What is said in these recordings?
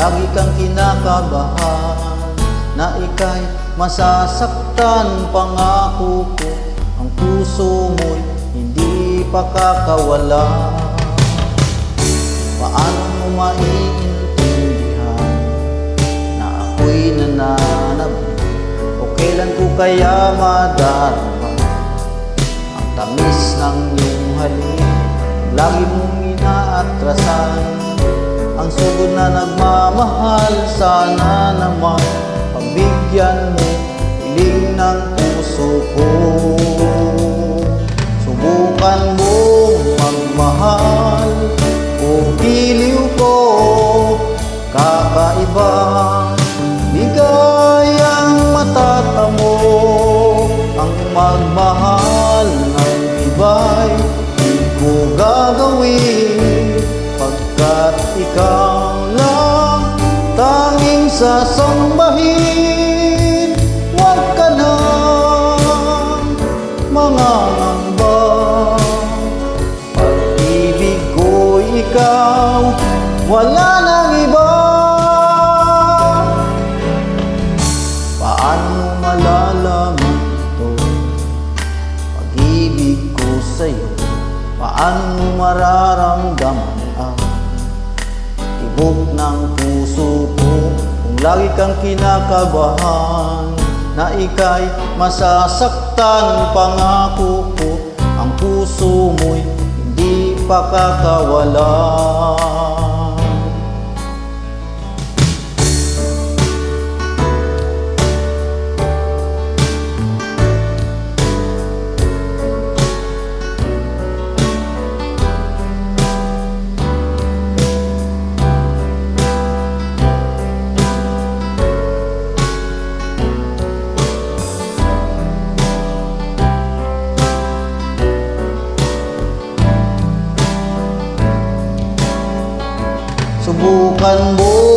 lagi kang kinakabahan Na ika'y masasaktan Pangako ko. Ang puso mo'y hindi pa kakawala. Paano mo maiintindihan Na ako'y nananabik O kailan ko kaya madarama Ang tamis ng iyong halik? Lagi mong inaatrasan Ang sugod na nagmamahal Sana naman Pagbigyan mo Hiling ng puso Pagkat ikaw lang Tanging sasambahin Huwag ka na mangangamba. Pag-ibig ko ikaw Wala nang iba. Paano malalaman ito? Pag-ibig ko sa'yo Paano mararamdaman Tibok ng puso ko Kung lagi kang kinakabahan. Na ika'y masasaktan Pangako ko Ang puso mo'y hindi pa Subukan mong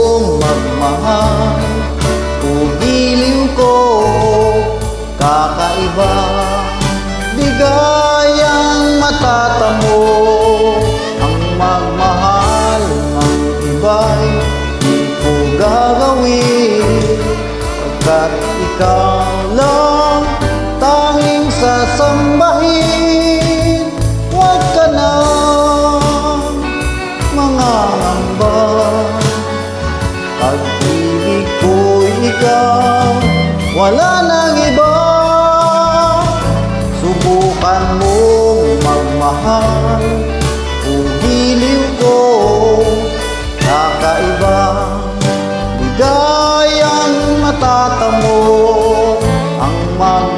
Subukan mong magmahal Kung giliw ko Kakaiba Bigayang matatamo Ang magmahal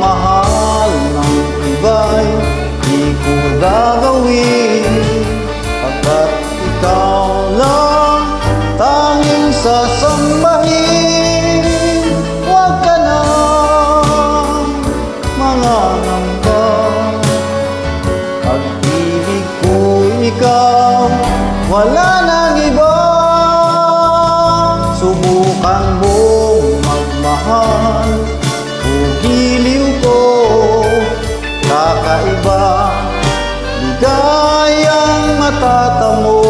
Subukan mong magmahal. O giliw ko Kakaiba. Ligayang matatamo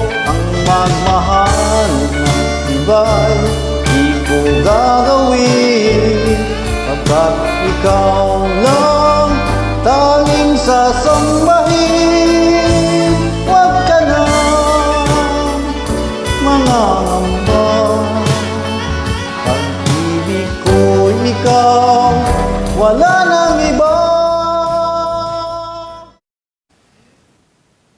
Ang magmahal ng tibay Di ko gagawin. Pagkat ikaw lang Tanging sasambahin. ikaw wala